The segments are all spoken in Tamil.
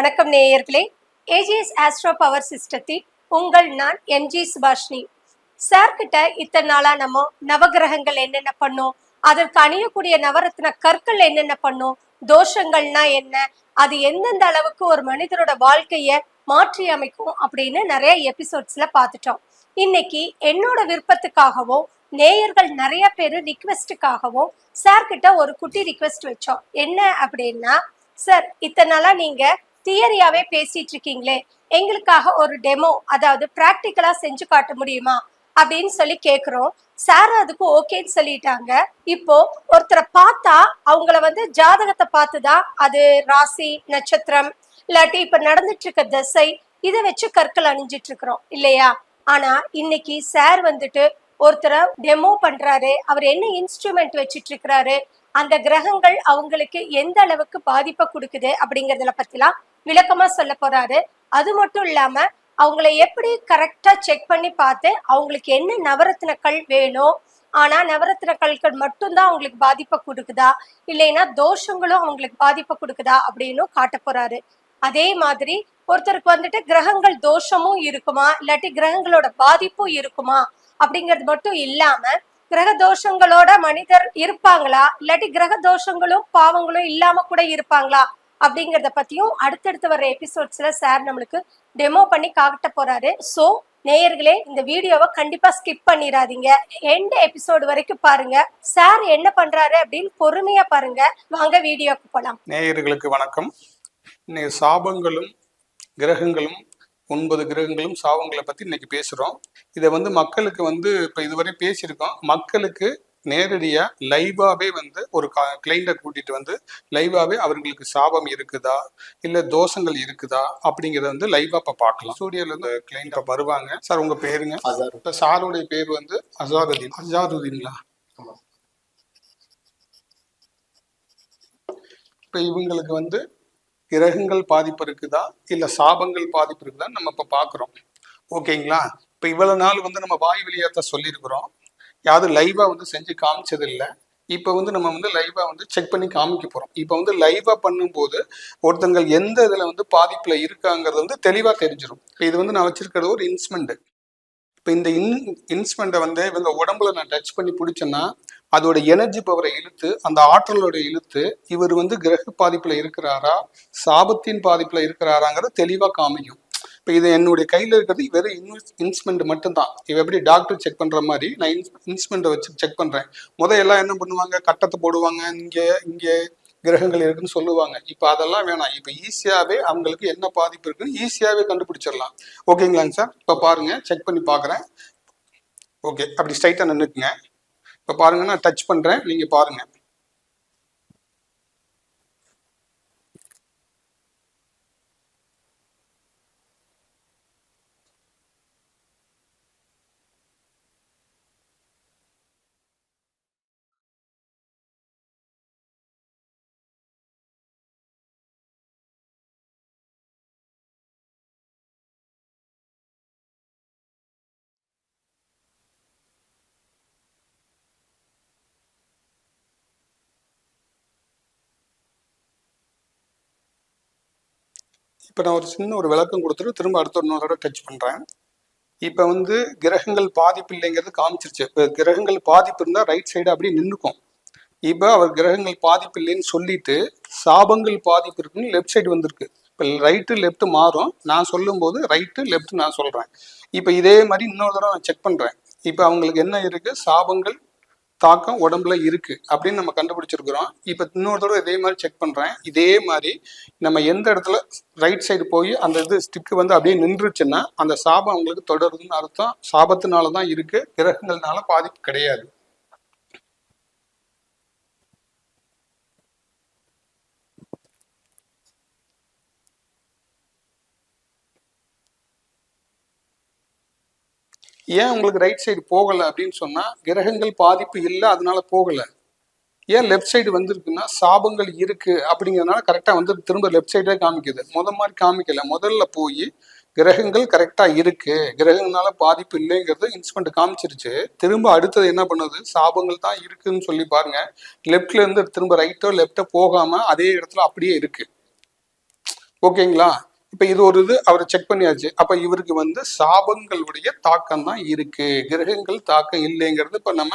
வணக்கம் நேயர்களே. ஏஜிஎஸ் ஆஸ்ட்ரோ பவர் சிஸ்டத்தில் உங்கள் நான் எம்ஜி சுபாஷினி. சார் கிட்ட இத்தனை நாளா நம்ம நவகிரகங்கள் என்னென்ன பண்ணும்? அதற்கு அணியக்கூடிய நவரத்ன கற்கள் என்னென்ன பண்ணும்? தோஷங்கள்னா என்ன? அது எந்தெந்த அளவுக்கு ஒரு மனிதரோட வாழ்க்கைய மாற்றி அமைக்கும் அப்படின்னு நிறைய எபிசோட்ஸ்ல பார்த்துட்டோம். இன்னைக்கு என்னோட விருப்பத்துக்காகவும் நேயர்கள் நிறைய பேர் ரிக்வெஸ்ட்டுக்காகவும் சார் கிட்ட ஒரு குட்டி ரிக்வெஸ்ட் வச்சோம். என்ன அப்படின்னா சார் இத்தனை நாளா நீங்க தியரியாவே பேசிட்டு இருக்கீங்களே எங்களுக்காக ஒரு டெமோ அதாவது பிராக்டிக்கலா செஞ்சு காட்ட முடியுமா அப்படின்னு சொல்லி கேக்குறோம். சார் அதுக்கு ஓகேன்னு சொல்லிட்டாங்க. இப்போ ஒருத்தரை பார்த்தா அவங்கள வந்து ஜாதகத்தை பார்த்துதான் அது ராசி நட்சத்திரம் இல்லாட்டி இப்ப நடந்துட்டு இருக்க திசை இதை வச்சு கற்கள் அணிஞ்சிட்டு இருக்கிறோம் இல்லையா? ஆனா இன்னைக்கு சார் வந்துட்டு ஒருத்தரை டெமோ பண்றாரு. அவர் என்ன இன்ஸ்ட்ருமெண்ட் வச்சிட்டு இருக்கிறாரு? அந்த கிரகங்கள் அவங்களுக்கு எந்த அளவுக்கு பாதிப்பை கொடுக்குது அப்படிங்கறதுல பத்திலாம் விளக்கமா சொல்ல போறாரு. அது மட்டும் இல்லாம அவங்கள எப்படி கரெக்டா செக் பண்ணி பார்த்து அவங்களுக்கு என்ன நவரத்தினக்கள் வேணும்? ஆனா நவரத்தின கற்கள் மட்டும்தான் அவங்களுக்கு பாதிப்பை கொடுக்குதா? இல்லைன்னா தோஷங்களும் அவங்களுக்கு பாதிப்பை கொடுக்குதா? அப்படின்னும் காட்ட போறாரு. அதே மாதிரி ஒருத்தருக்கு வந்துட்டு கிரகங்கள் தோஷமும் இருக்குமா? இல்லாட்டி கிரகங்களோட பாதிப்பும் இருக்குமா? அப்படிங்கிறது மட்டும் இல்லாம கிரக தோஷங்களோட மனிதர் இருப்பாங்களா? இல்லாட்டி கிரக தோஷங்களும் பாவங்களும் இல்லாம கூட இருப்பாங்களா? அப்படிங்கிறத பத்தியும் அடுத்தடுத்து வர எபிசோட்ஸ்ல சார் நம்மளுக்கு டெமோ பண்ணி காட்ட போறாரு. சோ நேயர்களே இந்த வீடியோவை கண்டிப்பா ஸ்கிப் பண்ணிடாதீங்க. எந்த எபிசோடு வரைக்கும் பாருங்க. சார் என்ன பண்றாரு அப்படின்னு பொறுமையா பாருங்க. வாங்க வீடியோக்கு போலாம். நேயர்களுக்கு வணக்கம். இன்னைக்கு சாபங்களும் கிரகங்களும் ஒன்பது கிரகங்களும் சாபங்களை பத்தி இன்னைக்கு பேசுறோம். இதை வந்து மக்களுக்கு வந்து இப்ப இதுவரை பேசியிருக்கோம். மக்களுக்கு நேரடியா லைவாவே வந்து ஒரு கிளைண்ட கூட்டிட்டு வந்து லைவாவே அவர்களுக்கு சாபம் இருக்குதா? இல்ல தோஷங்கள் இருக்குதா? அப்படிங்கறத வந்து லைவா இப்ப பார்க்கலாம். ஸ்டூடியோல இருந்து கிளைண்ட் வருவாங்க. சார் உங்க பேருங்க? இப்ப சாருடைய பேர் வந்து அசாதுதீன். அசாதுதீன்களா ஆமா. இப்ப இவங்களுக்கு வந்து கிரகங்கள் பாதிப்பு இருக்குதா? இல்ல சாபங்கள் பாதிப்பு இருக்குதா நம்ம இப்ப பாக்குறோம் ஓகேங்களா? இப்ப இவ்வளவு நாள் வந்து நம்ம வாய் வழியாத்த சொல்லியிருக்கிறோம். யாரும் லைவா வந்து செஞ்சு காமிச்சது இல்லை இப்போ வந்து நம்ம வந்து லைவா வந்து செக் பண்ணி காமிக்க போறோம். இப்போ வந்து லைவா பண்ணும்போது ஒருத்தங்கள் எந்த இதுல வந்து பாதிப்புல இருக்காங்கிறது வந்து தெளிவா தெரிஞ்சிடும் இது வந்து நான் வச்சிருக்கிறது ஒரு இன்ஸ்ட்ருமெண்ட் இப்போ இந்த இன் இன்ஸ்ட்மெண்ட்டை வந்து இவங்க உடம்புல நான் டச் பண்ணி பிடிச்சேன்னா அதோட எனர்ஜி பவரை இழுத்து அந்த ஆற்றலோட இழுத்து இவர் வந்து கிரக பாதிப்புல இருக்கிறாரா சாபத்தின் பாதிப்புல இருக்கிறாராங்கிறத தெளிவா காமிக்கும். இப்போ இது என்னுடைய கையில் இருக்கிறது வெறும் இன்வெஸ் இன்ஸ்ட்ருமெண்ட் மட்டும்தான். இவ எப்படி டாக்டர் செக் பண்ணுற மாதிரி நான் இன்ஸ் இன்ஸ்ட்ருமெண்ட்டை வச்சு செக் பண்ணுறேன் முதல் எல்லாம் என்ன பண்ணுவாங்க? கட்டத்தை போடுவாங்க இங்கே இங்கே கிரகங்கள் இருக்குன்னு சொல்லுவாங்க. இப்போ அதெல்லாம் வேணாம். இப்போ ஈஸியாகவே அவங்களுக்கு என்ன பாதிப்பு இருக்குன்னு ஈஸியாகவே கண்டுபிடிச்சிடலாம். ஓகேங்களாங்க சார்? இப்போ பாருங்கள் செக் பண்ணி பார்க்குறேன் ஓகே அப்படி ஸ்ட்ரைட்டாக நின்றுக்குங்க இப்போ பாருங்க நான் டச் பண்ணுறேன் நீங்கள் பாருங்கள் இப்போ நான் ஒரு சின்ன ஒரு விளக்கம் கொடுத்துட்டு திரும்ப அடுத்த ஒரு தடவை டச் பண்ணுறேன் இப்போ வந்து கிரகங்கள் பாதிப்பு இல்லைங்கிறது காமிச்சிருச்சு. இப்போ கிரகங்கள் பாதிப்பு இருந்தால் ரைட் சைடு அப்படியே நின்றுக்கும் இப்போ அவர் கிரகங்கள் பாதிப்பு இல்லைன்னு சொல்லிட்டு சாபங்கள் பாதிப்பு இருக்குன்னு லெஃப்ட் சைடு வந்திருக்கு. இப்போ ரைட்டு லெஃப்ட் மாறும். நான் சொல்லும்போது ரைட்டு லெஃப்ட் நான் சொல்கிறேன் இப்போ இதே மாதிரி இன்னொரு தடவை நான் செக் பண்ணுறேன் இப்போ அவங்களுக்கு என்ன இருக்குது சாபங்கள் தாக்கம் உடம்புல இருக்கு அப்படின்னு நம்ம கண்டுபிடிச்சிருக்கிறோம். இப்போ இன்னொரு தடவை இதே மாதிரி செக் பண்றேன். இதே மாதிரி நம்ம எந்த இடத்துல ரைட் சைடு போய் அந்த இது ஸ்டிக்கு வந்து அப்படியே நின்றுச்சுன்னா அந்த சாபம் அவங்களுக்கு தொடருதுன்னு அர்த்தம். சாபத்தினால தான் இருக்கு. கிரகங்கள்னால பாதிப்பு கிடையாது. ஏன் உங்களுக்கு ரைட் சைடு போகலை அப்படின்னு சொன்னால் கிரகங்கள் பாதிப்பு இல்லை அதனால போகலை. ஏன் லெஃப்ட் சைடு வந்திருக்குன்னா சாபங்கள் இருக்கு அப்படிங்கிறதுனால கரெக்டாக வந்து திரும்ப லெஃப்ட் சைடே காமிக்குது. முத மாதிரி காமிக்கல. முதல்ல போய் கிரகங்கள் கரெக்டாக இருக்கு. கிரகங்களால பாதிப்பு இல்லைங்கிறது இன்ஸ்ட்ருமெண்ட் காமிச்சிருச்சு. திரும்ப அடுத்தது என்ன பண்ணுது? சாபங்கள் தான் இருக்குன்னு சொல்லி பாருங்க. லெஃப்ட்ல இருந்து திரும்ப ரைட்டோ லெஃப்டோ போகாம அதே இடத்துல அப்படியே இருக்கு. ஓகேங்களா? இப்ப இது ஒரு இது அவர் செக் பண்ணியாச்சு. அப்ப இவருக்கு வந்து சாபங்களுடைய தாக்கம் தான் இருக்கு. கிரகங்கள் தாக்கம் இல்லைங்கிறது இப்ப நம்ம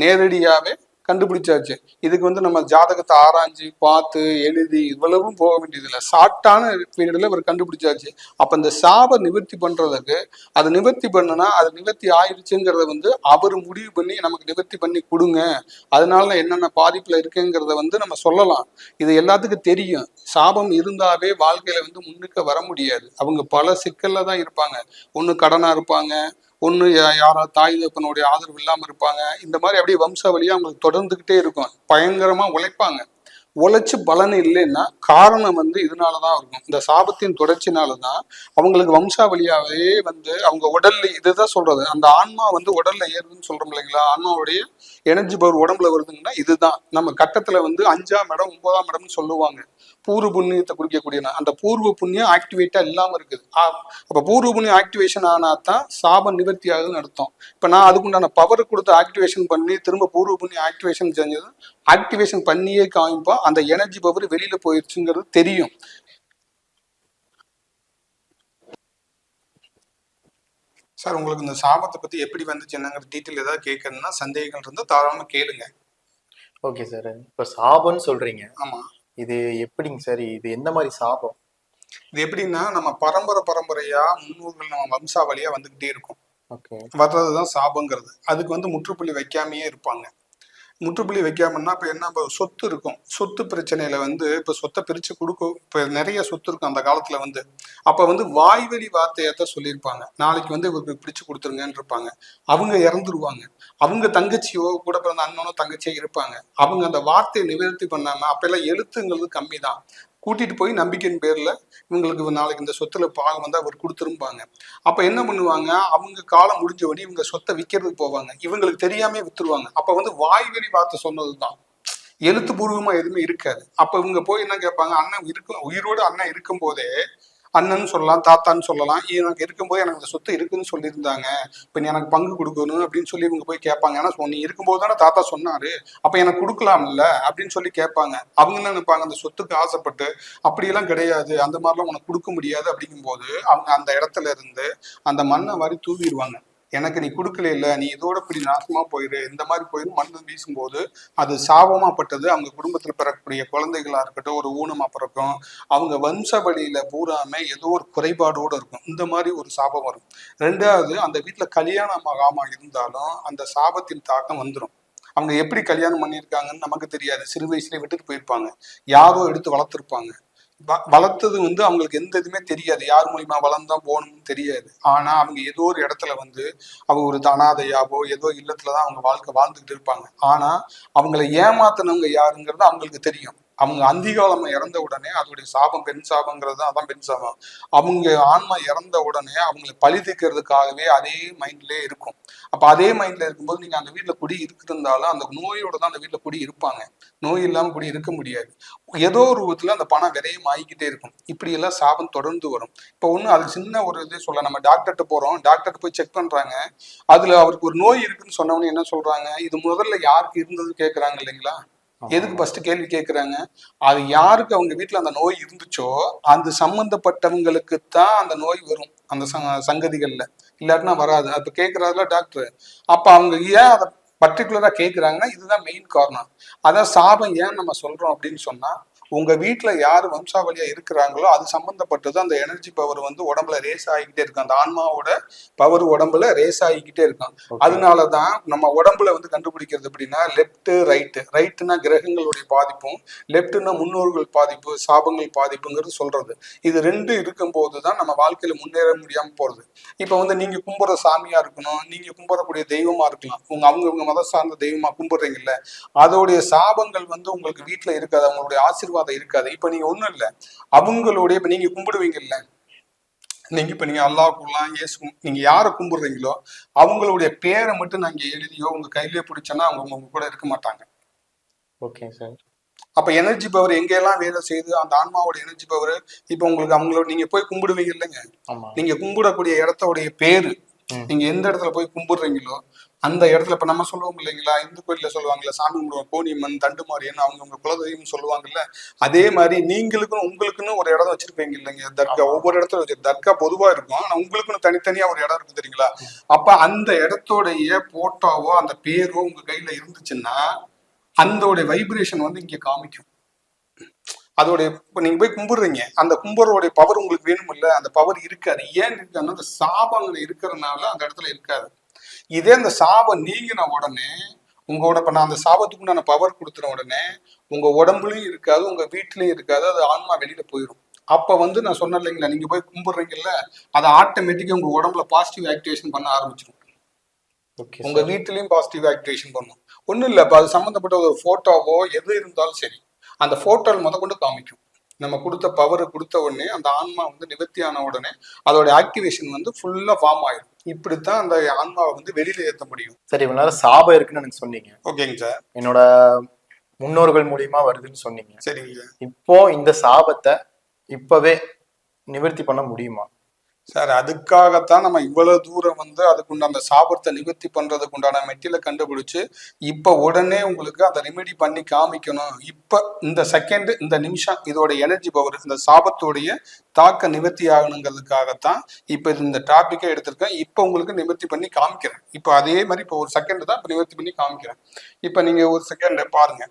நேரடியாவே கண்டுபிடிச்சாச்சு. இதுக்கு வந்து நம்ம ஜாதகத்தை ஆராய்ஞ்சு பார்த்து எழுதி இவ்வளவும் போக வேண்டியதில்லை. ஷார்ட்டான பீரியடில் இவர் கண்டுபிடிச்சாச்சு. அப்போ இந்த சாப நிவர்த்தி பண்ணுறதுக்கு அது நிவர்த்தி பண்ணுனா அது நிவர்த்தி ஆயிடுச்சுங்கிறத வந்து அவர் முடிவு பண்ணி நமக்கு நிவர்த்தி பண்ணி கொடுங்க. அதனால என்னென்ன பாதிப்பில் இருக்குங்கிறத வந்து நம்ம சொல்லலாம். இது எல்லாத்துக்கும் தெரியும். சாபம் இருந்தாவே வாழ்க்கையில் வந்து முன்னுக்கு வர முடியாது. அவங்க பல சிக்கலில் தான் இருப்பாங்க. ஒன்று கடனாக இருப்பாங்க ஒன்று யாரா தாய் தகப்பனுடைய ஆதரவு இல்லாமல் இருப்பாங்க. இந்த மாதிரி அப்படியே வம்சாவளியாக அவங்களுக்கு தொடர்ந்துக்கிட்டே இருக்கும். பயங்கரமாக உழைப்பாங்க. உழைச்சி பலன் இல்லைன்னா காரணம் வந்து இதனால தான் இருக்கும். இந்த சாபத்தின் தொடர்ச்சினால தான் அவங்களுக்கு வம்சாவளியாவே வந்து அவங்க உடல்ல இதுதான் சொல்றது. அந்த ஆன்மா வந்து உடல்ல ஏறுதுன்னு சொல்றோம் இல்லைங்களா? ஆன்மாவுடைய எனர்ஜி பவர் உடம்புல வருதுங்கன்னா இதுதான். நம்ம கட்டத்துல வந்து அஞ்சாம் இடம் ஒன்பதாம் இடம்னு சொல்லுவாங்க. பூர்வ புண்ணியத்தை குறிக்கக்கூடிய அந்த பூர்வ புண்ணியம் ஆக்டிவேட்டா இல்லாம இருக்குது. ஆ, அப்ப பூர்வ புண்ணியம் ஆக்டிவேஷன் ஆனா தான் சாபம் நிவர்த்தி ஆகுதுன்னு அர்த்தம். இப்ப நான் அதுக்குண்டான பவர் கொடுத்து ஆக்டிவேஷன் பண்ணி திரும்ப பூர்வ புண்ணியம் ஆக்டிவேஷன் செஞ்சது ஆக்டிவேஷன் பண்ணியே காமிப்போம் அந்த எனர்ஜி பவர் வெளியில போயிடுச்சுங்கிறது தெரியும். சார் உங்களுக்கு இந்த சாபத்தை பத்தி எப்படி வந்துச்சு என்னங்கிற டீட்டெயில் ஏதாவது கேட்கணும்னா சந்தேகங்கள் இருந்தால் தாராளமா கேளுங்க. ஓகே சார் இப்போ சாபம்னு சொல்றீங்க. ஆமா. இது எப்படிங்க சார் இது எந்த மாதிரி சாபம்? இது எப்படின்னா நம்ம பரம்பரை பரம்பரையா முன்னோர்கள் நம்ம வம்சாவளியா வந்துகிட்டே இருக்கும். ஓகே வர்றதுதான் சாபங்கிறது. அதுக்கு வந்து முற்றுப்புள்ளி வைக்காமயே இருப்பாங்க. முற்றுப்புள்ளி வைக்காமன்னா இப்போ என்ன இப்போ சொத்து இருக்கும். சொத்து பிரச்சனையில வந்து இப்போ சொத்தை பிரிச்சு கொடுக்க இப்போ நிறைய சொத்து இருக்கும் அந்த காலத்துல வந்து. அப்போ வந்து வாய்வழி வார்த்தையத்தான் சொல்லியிருப்பாங்க. நாளைக்கு வந்து இவருக்கு பிடிச்சு கொடுத்துருங்கன்னு இருப்பாங்க. அவங்க இறந்துருவாங்க. அவங்க தங்கச்சியோ கூட பிறந்த அண்ணனோ தங்கச்சியோ இருப்பாங்க. அவங்க அந்த வார்த்தையை நிவர்த்தி பண்ணாம அப்பெல்லாம் எழுத்துங்கிறது கம்மி தான் கூட்டிட்டு போய் நம்பிக்கையின் பேர்ல இவங்களுக்கு நாளைக்கு இந்த சொத்துல பாகம் வந்து அவர் கொடுத்துருப்பாங்க அப்ப என்ன பண்ணுவாங்க? அவங்க காலம் முடிஞ்சபடி உடனே இவங்க சொத்தை விற்கிறதுக்கு போவாங்க. இவங்களுக்கு தெரியாம வித்துருவாங்க. அப்ப வந்து வாய்வெளி வார்த்தை சொன்னதுதான். எழுத்துப்பூர்வமா எதுவுமே இருக்காது. அப்ப இவங்க போய் என்ன கேட்பாங்க? அண்ணன் இருக்கும் உயிரோடு அண்ணன் இருக்கும் போதே அண்ணன் சொல்லலாம் தாத்தான்னு சொல்லலாம். எனக்கு இருக்கும்போது எனக்கு அந்த சொத்து இருக்குன்னு சொல்லியிருந்தாங்க. இப்போ நீ எனக்கு பங்கு கொடுக்கணும் அப்படின்னு சொல்லி இவங்க போய் கேட்பாங்க. ஏன்னா நீ இருக்கும்போது தானே தாத்தா சொன்னாரு. அப்போ எனக்கு கொடுக்கலாம்ல அப்படின்னு சொல்லி கேட்பாங்க. அவங்க என்ன நினைப்பாங்க? அந்த சொத்துக்கு ஆசைப்பட்டு அப்படியெல்லாம் கிடையாது. அந்த மாதிரிலாம் உனக்கு கொடுக்க முடியாது. அப்படிங்கும்போது அவங்க அந்த இடத்துல இருந்து அந்த மண்ணை மாதிரி தூவிடுவாங்க. எனக்கு நீ கொடுக்கல இல்ல நீ இதோட இப்படி நாசமா போயிரு. இந்த மாதிரி போயிரு. மருந்து வீசும்போது அது சாபமாப்பட்டது அவங்க குடும்பத்துல பிறக்கக்கூடிய குழந்தைகளா இருக்கட்டும் ஒரு ஊனமா பிறக்கும். அவங்க வம்ச வழியில பூராம ஏதோ ஒரு குறைபாடோட இருக்கும். இந்த மாதிரி ஒரு சாபம் வரும். ரெண்டாவது அந்த வீட்டுல கல்யாணம் ஆகாம இருந்தாலும் அந்த சாபத்தின் தாக்கம் வந்துடும் அவங்க எப்படி கல்யாணம் பண்ணியிருக்காங்கன்னு நமக்கு தெரியாது. சிறு வயசுலேயே விட்டுட்டு போயிருப்பாங்க. யாரோ எடுத்து வளர்த்துருப்பாங்க. வளர்த்தது வந்து அவங்களுக்கு எந்த இதுவுமே தெரியாது. யார் மூலியமா வளர்ந்தா போகணும்னு தெரியாது. ஆனா அவங்க ஏதோ ஒரு இடத்துல வந்து அவங்க ஒரு தனாதையாவோ ஏதோ இல்லத்துலதான் அவங்க வாழ்க்கை வாழ்ந்துகிட்டு இருப்பாங்க. ஆனா அவங்களை ஏமாத்தினவங்க யாருங்கிறது அவங்களுக்கு தெரியும். அவங்க அந்திகாலம் இறந்த உடனே அதோடைய சாபம் பெண் சாபங்கிறது தான் அதான் பெண் சாபம். அவங்க ஆன்மா இறந்த உடனே அவங்களை பழி தீர்க்கிறதுக்காகவே அதே மைண்ட்லயே இருக்கும். அப்ப அதே மைண்ட்ல இருக்கும்போது நீங்க அந்த வீட்டுல குடி இருக்கிறதாலும் அந்த நோயோட தான் அந்த வீட்டுல குடி இருப்பாங்க. நோய் இல்லாம குடி இருக்க முடியாது. ஏதோ ஒரு ரூபத்துல அந்த பணம் விரையும் ஆகிக்கிட்டே இருக்கும். இப்படி எல்லாம் சாபம் தொடர்ந்து வரும். இப்போ ஒண்ணு அது சின்ன ஒரு இது சொல்ல நம்ம டாக்டர்கிட்ட போறோம். டாக்டர் போய் செக் பண்றாங்க. அதுல அவருக்கு ஒரு நோய் இருக்குன்னு சொன்னவொன்னே என்ன சொல்றாங்க? இது முதல்ல யாருக்கு இருந்தது கேக்குறாங்க இல்லைங்களா? எதுக்கு ஃபர்ஸ்ட் கேள்வி கேக்குறாங்க? அது யாருக்கு அவங்க வீட்ல அந்த நோய் இருந்துச்சோ அந்த சம்பந்தப்பட்டவங்களுக்கு தான் அந்த நோய் வரும் அந்த சங்க- சங்கதிகள்ல. இல்லாட்டினா வராது. அப்ப கேக்குறாருல டாக்டர் அப்ப அவங்க ஏன் அதை பர்டிகுலரா கேக்குறாங்கன்னா இதுதான் மெயின் காரணம். அதான் சாபம் ஏன் நம்ம சொல்றோம் அப்படின்னு சொன்னா உங்க வீட்ல யாரு வம்சாவளியா இருக்கிறாங்களோ அது சம்பந்தப்பட்டது அந்த எனர்ஜி பவர் வந்து உடம்புல ரேஸ் ஆகிக்கிட்டே இருக்கும் அந்த ஆன்மாவோட பவர் உடம்புல ரேஸ் ஆகிக்கிட்டே இருக்கும். அதனாலதான் நம்ம உடம்புல வந்து கண்டுபிடிக்கிறது எப்படின்னா லெஃப்ட் ரைட்டு ரைட்டுனா கிரகங்களுடைய பாதிப்பும் லெஃப்ட்னா முன்னோர்கள் பாதிப்பு சாபங்கள் பாதிப்புங்கிறது சொல்றது. இது ரெண்டு இருக்கும்போது தான் நம்ம வாழ்க்கையில முன்னேற முடியாம போறது. இப்ப வந்து நீங்க கும்பிடுற சாமியா இருக்கணும் நீங்க கும்பிடக்கூடிய தெய்வமா இருக்கலாம். உங்க அவங்க உங்க மத சார்ந்த தெய்வமா கும்பிடுறீங்கல்ல அதோடைய சாபங்கள் வந்து உங்களுக்கு வீட்டுல இருக்காது. அவங்களுடைய ஆசீர்வாதம் இருக்காது. இப்ப நீங்க ஒண்ணும் இல்ல. அவங்களுடைய இப்ப நீங்க கும்பிடுவீங்கல்ல. நீங்க இப்ப நீங்க அல்லாஹ்க்குலாம் இயேசு நீங்க யாரை கும்பிடுறீங்களோ அவங்களுடைய பேரை மட்டும் நாங்க எழுதியோ உங்க கையிலேயே பிடிச்சோன்னா அவங்க உங்க கூட இருக்க மாட்டாங்க. ஓகே சார் அப்ப எனர்ஜி பவர் எங்கெல்லாம் வேலை செய்யுது? அந்த ஆன்மாவோட எனர்ஜி பவர் இப்ப உங்களுக்கு அவங்களோட நீங்க போய் கும்பிடுவீங்க இல்லைங்க. நீங்க கும்பிடக்கூடிய இடத்தோடைய பேரு. நீங்க எந்த இடத்துல போய் கும்பிடுறீங்களோ அந்த இடத்துல இப்ப நம்ம சொல்லுவோம் இல்லைங்களா? இந்து கோயில்ல சொல்லுவாங்கல்ல சாமி கும்பிடுவோம் கோணியம்மன் தண்டுமாரியன் அவங்க குலதெய்வம் சொல்லுவாங்கல்ல அதே மாதிரி நீங்களுக்கும் உங்களுக்குன்னு ஒரு இடம் வச்சிருப்பீங்க இல்லைங்க. தர்கா ஒவ்வொரு இடத்துல வச்சு தர்கா பொதுவா இருக்கும். ஆனா உங்களுக்குன்னு தனித்தனியா ஒரு இடம் இருக்கு தெரியுங்களா? அப்ப அந்த இடத்தோடைய போட்டோவோ அந்த பேரோ உங்க கையில இருந்துச்சுன்னா அந்தோடைய வைப்ரேஷன் வந்து இங்க காமிக்கும். அதோடைய இப்ப நீங்க போய் கும்பிடுறீங்க. அந்த கும்பிடுறோடைய பவர் உங்களுக்கு வேணும் இல்ல அந்த பவர் இருக்காது. ஏன் இருக்காதுன்னா அந்த சாபங்கள் இருக்கிறதுனால அந்த இடத்துல இருக்காது. இதே அந்த சாபம் நீங்கின உடனே உங்களோட இப்ப நான் அந்த சாபத்துக்கு நான் பவர் கொடுத்துன உடனே உங்க உடம்புலயும் இருக்காது உங்க வீட்லயும் இருக்காது அது ஆன்மா வெளியில போயிடும் அப்ப வந்து நான் சொன்னேன் இல்லைங்களா நீங்க போய் கும்பிடுறீங்கல்ல அது ஆட்டோமேட்டிக்கா உங்க உடம்புல பாசிட்டிவ் ஆக்டிவேஷன் பண்ண ஆரம்பிச்சிடும் ஓகே உங்க வீட்லயும் பாசிட்டிவ் ஆக்டிவேஷன் பண்ணும். ஒண்ணும் இல்ல இப்ப அது சம்பந்தப்பட்ட ஒரு போட்டோவோ எது இருந்தாலும் சரி அந்த போட்டோவில் முத கொண்டு காமிக்கும். நம்ம கொடுத்த பவர் கொடுத்த உடனே அந்த ஆன்மா வந்து நிவர்த்தி ஆன உடனே அதோட ஆக்டிவேஷன் வந்து ஃபுல்லா ஃபார்ம் ஆயிடும் இப்படித்தான் அந்த ஆன்மாவை வந்து வெளியில ஏத்த முடியும். சரி இவ்வளவு நேரம் சாபம் இருக்குன்னு எனக்கு சொன்னீங்க. ஓகேங்க சார். என்னோட முன்னோர்கள் மூலியமா வருதுன்னு சொன்னீங்க. சரிங்க இப்போ இந்த சாபத்தை இப்பவே நிவர்த்தி பண்ண முடியுமா? சார் அதுக்காகத்தான் நம்ம இவ்வளவு தூரம் வந்து அதுக்குண்டான அந்த சாபத்தை நிவர்த்தி பண்றதுக்கு உண்டான மெட்டில கண்டுபிடிச்சு இப்ப உடனே உங்களுக்கு அந்த ரெமெடி பண்ணி காமிக்கணும். இப்ப இந்த செகண்ட் இந்த நிமிஷம் இதோட எனர்ஜி பவர் இந்த சாபத்தோடைய தாக்க நிவர்த்தி ஆகணுங்கிறதுக்காகத்தான் இப்ப இந்த டாபிக்கை எடுத்திருக்கேன். இப்ப உங்களுக்கு நிவர்த்தி பண்ணி காமிக்கிறேன். இப்ப அதே மாதிரி இப்ப ஒரு செகண்ட் தான் இப்ப நிவர்த்தி பண்ணி காமிக்கிறேன். இப்ப நீங்க ஒரு செகண்ட் பாருங்க.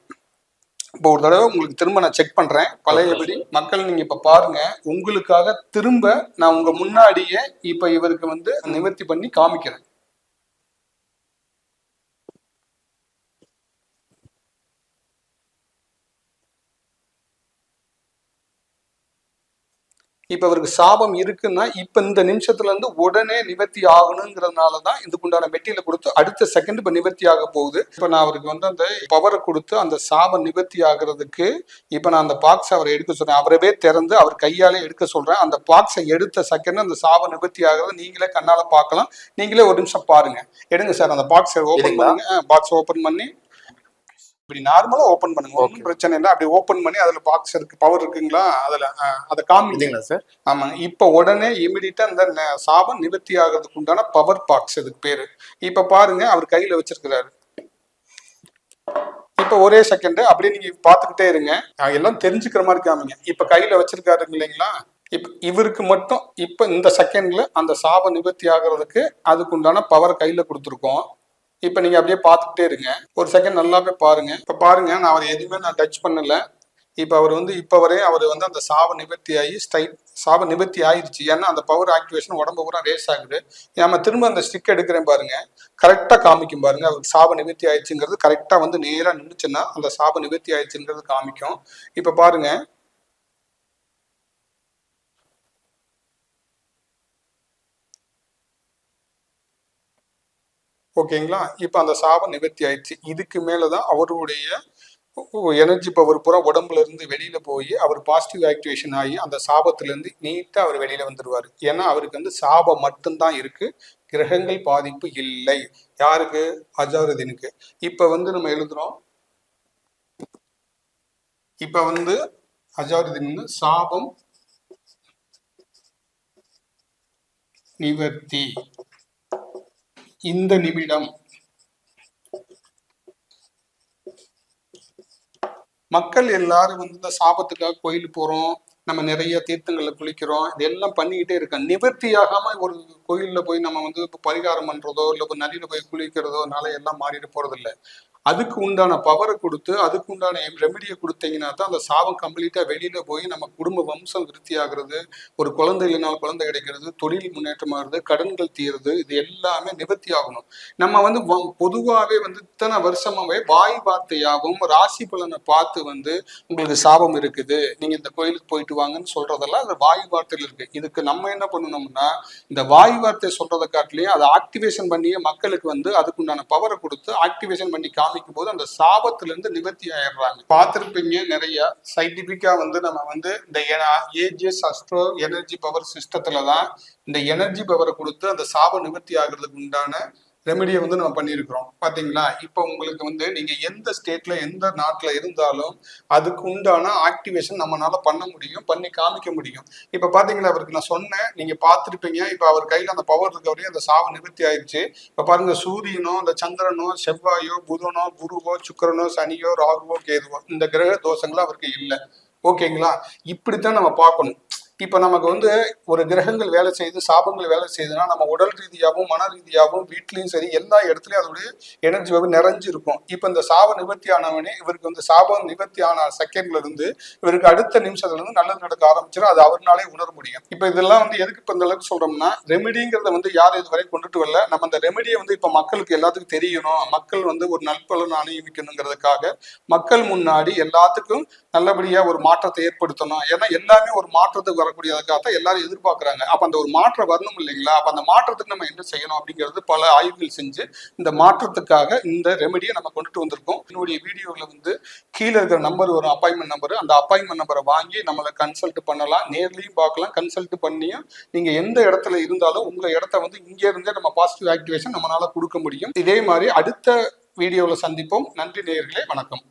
இப்போ ஒரு தடவை உங்களுக்கு திரும்ப நான் செக் பண்றேன். பழையபடி மக்கள் நீங்க இப்ப பாருங்க. உங்களுக்காக திரும்ப நான் உங்க முன்னாடியே இப்ப இவருக்கு வந்து நிவர்த்தி பண்ணி காமிக்கிறேன். இப்ப இவருக்கு சாபம் இருக்குன்னா இப்ப இந்த நிமிஷத்துல இருந்து உடனே நிவர்த்தி ஆகணுங்கிறதுனால தான் இதுக்குண்டான மெட்டீரியல கொடுத்து அடுத்த செகண்ட் இப்ப நிவர்த்தி ஆக போகுது. இப்ப நான் அவருக்கு வந்து அந்த பவரை கொடுத்து அந்த சாபம் நிவர்த்தி ஆகுறதுக்கு இப்ப நான் அந்த பாக்ஸ் அவரை எடுக்க சொல்றேன். அவரவே திறந்து அவர் கையாலே எடுக்க சொல்றேன். அந்த பாக்ஸை எடுத்த செகண்ட் அந்த சாபம் நிவர்த்தி ஆகுறத நீங்களே கண்ணால பார்க்கலாம். நீங்களே ஒரு நிமிஷம் பாருங்க. எடுங்க சார் அந்த பாக்ஸை ஓபன் இதுங்களா? பண்ணுங்க. பாக்ஸ் ஓபன் பண்ணி இப்படி நார்மலா ஓபன் பண்ணுங்க. ஒன்றும் பிரச்சனை இல்லை. அப்படி ஓபன் பண்ணி அதுல பாக்ஸ் இருக்கு. பவர் இருக்குங்களா? அதுல அதை காமிங்க. இல்லைங்களா சார் ஆமாங்க. இப்ப உடனே இமிடியட்டா இந்த ந- சாபம் நிவர்த்தி ஆகிறதுக்கு உண்டான பவர் பாக்ஸ் இதுக்கு பேரு. இப்ப பாருங்க அவர் கையில வச்சிருக்கிறாரு. இப்ப ஒரே செகண்ட் அப்படியே நீங்க பாத்துக்கிட்டே இருங்க. எல்லாம் தெரிஞ்சுக்கிற மாதிரி காமிங்க. இப்ப கையில வச்சிருக்காரு இல்லைங்களா? இப்ப இவருக்கு மட்டும் இப்ப இந்த செகண்ட்ல அந்த சாபம் நிவர்த்தி ஆகிறதுக்கு அதுக்கு உண்டான பவர் கையில கொடுத்துருக்கோம். இப்ப நீங்க அப்படியே பார்த்துக்கிட்டே இருங்க. ஒரு செகண்ட் நல்லாவே பாருங்க. இப்ப பாருங்க நான் அவர் எதுவுமே நான் டச் பண்ணல. இப்ப அவர் வந்து இப்ப வரையும் அவர் வந்து அந்த சாப நிவர்த்தி ஆகி ஸ்ட்ரைட் சாப நிவர்த்தி ஆயிடுச்சு ஏன்னா அந்த பவர் ஆக்டிவேஷன் உடம்பு பூரா ரேஸ் ஆகுது. நம்ம திரும்ப அந்த ஸ்டிக் எடுக்கிறேன் பாருங்க. கரெக்டா காமிக்கும் பாருங்க. அவருக்கு சாப நிவர்த்தி ஆயிடுச்சுங்கிறது கரெக்டா வந்து நேரா நின்றுச்சுன்னா அந்த சாப நிவர்த்தி ஆயிடுச்சுங்கிறது காமிக்கும். இப்ப பாருங்க. ஓகேங்களா? இப்போ அந்த சாபம் நிவர்த்தி ஆயிடுச்சு இதுக்கு மேலே தான் அவருடைய எனர்ஜி பவர் பூரா உடம்புல இருந்து வெளியில போய் அவர் பாசிட்டிவ் ஆக்டிவேஷன் ஆகி அந்த சாபத்துல இருந்து நீட்டா அவர் வெளியில வந்துடுவார் ஏன்னா அவருக்கு வந்து சாபம் மட்டும்தான் இருக்கு. கிரகங்கள் பாதிப்பு இல்லை. யாருக்கு? அஜாருதீனுக்கு. இப்ப வந்து நம்ம எழுதுறோம். இப்ப வந்து அஜாருதீன் சாபம் நிவர்த்தி. இந்த நிமிடம். மக்கள் எல்லாரும் வந்து இந்த சாபத்துக்காக கோயிலுக்கு போறோம். நம்ம நிறைய தீர்த்தங்கள்ல குளிக்கிறோம். இதெல்லாம் பண்ணிக்கிட்டே இருக்கோம். நிவர்த்தி ஆகாம ஒரு கோயில்ல போய் நம்ம வந்து பரிகாரம் பண்றதோ இல்ல நதியில போய் குளிக்கிறதோனால எல்லாம் மாறிட்டு போறது இல்ல அதுக்கு உண்டான பவரை கொடுத்து அதுக்கு உண்டான ரெமெடியை கொடுத்தீங்கன்னா தான் அந்த சாபம் கம்ப்ளீட்டாக வெளியில் போய் நம்ம குடும்ப வம்சம் விருத்தி ஆகுறது ஒரு குழந்தை இல்லைனாலும் குழந்தை கிடைக்கிறது தொழில் முன்னேற்றம் ஆகுறது கடன்கள் தீருது இது எல்லாமே நிவர்த்தி ஆகணும். நம்ம வந்து பொதுவாகவே வந்து இத்தனை வருஷமாவே வாய் வார்த்தையாகவும் ராசி பலனை பார்த்து வந்து உங்களுக்கு சாபம் இருக்குது நீங்கள் இந்த கோயிலுக்கு போயிட்டு வாங்கன்னு சொல்கிறதெல்லாம் அது வாய் வார்த்தையில் இருக்குது இதுக்கு நம்ம என்ன பண்ணணும்னா இந்த வாய் வார்த்தை சொல்கிறத காட்டிலேயே அதை ஆக்டிவேஷன் பண்ணியே மக்களுக்கு வந்து அதுக்குண்டான பவரை கொடுத்து ஆக்டிவேஷன் பண்ணி பாதிக்கும் போது அந்த சாபத்திலிருந்து நிவர்த்தி ஆயிடுறாங்க. பார்த்துருப்பீங்க நிறைய சயின்டிபிக்கா வந்து நம்ம வந்து இந்த ஏஜிஎஸ் அஸ்ட்ரோ எனர்ஜி பவர் சிஸ்டத்துல தான் இந்த எனர்ஜி பவரை கொடுத்து அந்த சாப நிவர்த்தி ஆகிறதுக்கு உண்டான ரெமெடியை வந்து நம்ம பண்ணியிருக்கிறோம். பாத்தீங்களா? இப்போ உங்களுக்கு வந்து நீங்க எந்த ஸ்டேட்ல எந்த நாட்டுல இருந்தாலும் அதுக்கு உண்டான ஆக்டிவேஷன் நம்மளால பண்ண முடியும் பண்ணி காமிக்க முடியும். இப்ப பாத்தீங்களா? அவருக்கு நான் சொன்னேன் நீங்க பார்த்திருப்பீங்க இப்ப அவர் கையில அந்த பவர் இருக்க வரையும் அந்த சாவு நிவர்த்தி ஆயிடுச்சு. இப்ப பாருங்க சூரியனோ அந்த சந்திரனோ செவ்வாயோ புதனோ குருவோ சுக்கிரனோ சனியோ ராகுவோ கேதுவோ இந்த கிரக தோஷங்களும் அவருக்கு இல்லை. ஓகேங்களா? இப்படித்தான் நம்ம பார்க்கணும். இப்போ நமக்கு வந்து ஒரு கிரகங்கள் வேலை செய்து சாபங்கள் வேலை செய்யுதுன்னா நம்ம உடல் ரீதியாகவும் மன ரீதியாகவும் வீட்லேயும் சரி எல்லா இடத்துலையும் அதோடைய எனர்ஜி வந்து நிறைஞ்சு இருக்கும் இப்போ இந்த சாப நிவர்த்தி ஆனவனே இவருக்கு வந்து சாபம் நிவர்த்தி ஆன செகண்ட்ல இருந்து இவருக்கு அடுத்த நிமிஷத்துல இருந்து நல்லது நடக்க ஆரம்பிச்சிடும் அது அவர்னாலே உணர முடியும். இப்போ இதெல்லாம் வந்து எதுக்கு இப்போ இந்த அளவுக்கு சொல்றோம்னா ரெமெடிங்கிறத வந்து யார் இதுவரை கொண்டுட்டு வரல. நம்ம அந்த ரெமெடியை வந்து இப்போ மக்களுக்கு எல்லாத்துக்கும் தெரியணும். மக்கள் வந்து ஒரு நற்பலன் அனுபவிக்கணுங்கிறதுக்காக மக்கள் முன்னாடி எல்லாத்துக்கும் நல்லபடியா ஒரு மாற்றத்தை ஏற்படுத்தணும். ஏன்னா எல்லாமே ஒரு மாற்றத்துக்கு வரக்கூடியதுக்காக தான் எல்லாரும் எதிர்பார்க்கறாங்க. அப்ப அந்த ஒரு மாற்றம் வரணும் இல்லைங்களா? அப்ப அந்த மாற்றத்துக்கு நம்ம என்ன செய்யணும் அப்படிங்கிறது பல ஆய்வுகள் செஞ்சு இந்த மாற்றத்துக்காக இந்த ரெமெடியை நம்ம கொண்டுட்டு வந்திருக்கோம். என்னுடைய வீடியோவில் வந்து கீழே இருக்கிற நம்பர் ஒரு அப்பாயின்மெண்ட் நம்பர் அந்த அப்பாயின்மெண்ட் நம்பரை வாங்கி நம்மளை கன்சல்ட் பண்ணலாம். நேர்லையும் பார்க்கலாம். கன்சல்ட் பண்ணியும் நீங்க எந்த இடத்துல இருந்தாலும் உங்க இடத்த வந்து இங்கே இருந்தே நம்ம பாசிட்டிவ் ஆக்டிவேஷன் நம்மளால கொடுக்க முடியும். இதே மாதிரி அடுத்த வீடியோவில் சந்திப்போம். நன்றி நேயர்களே. வணக்கம்.